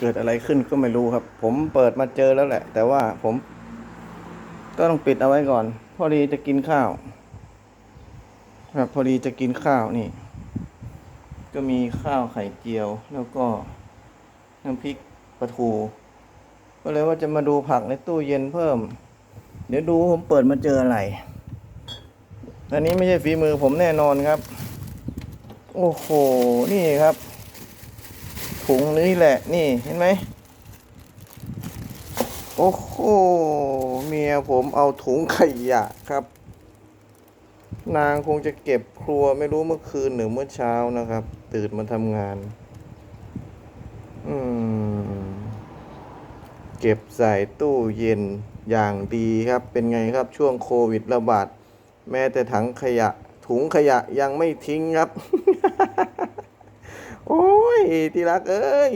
เกิดอะไรขึ้นก็ไม่รู้ครับ ผมเปิดมาเจอแล้วแหละ แต่ว่าผม ก็ต้องปิดเอาไว้ก่อน พอดีจะกินข้าว ครับพอดีจะกินข้าวนี่ ก็มีข้าวไข่เจียว แล้วก็น้ำพริกปลาทูก็เลยว่าจะมาดูผักในตู้เย็นเพิ่ม เดี๋ยวดูผมเปิดมาเจออะไรอันนี้ไม่ใช่ฝีมือผมแน่นอนครับ โอ้โห นี่ครับ ถุงนี้แหละนี่เห็นไหมโอ้โหเมียผมเอาถุงขยะครับ นางคงจะเก็บครัวไม่รู้เมื่อคืนหรือเมื่อเช้านะครับ ตื่นมาทำงาน อืม เก็บใส่ตู้เย็นอย่างดีครับ เป็นไงครับช่วงโควิดระบาด แม้แต่ถังขยะ ถุงขยะยังไม่ทิ้งครับ ที่รักเอ้ย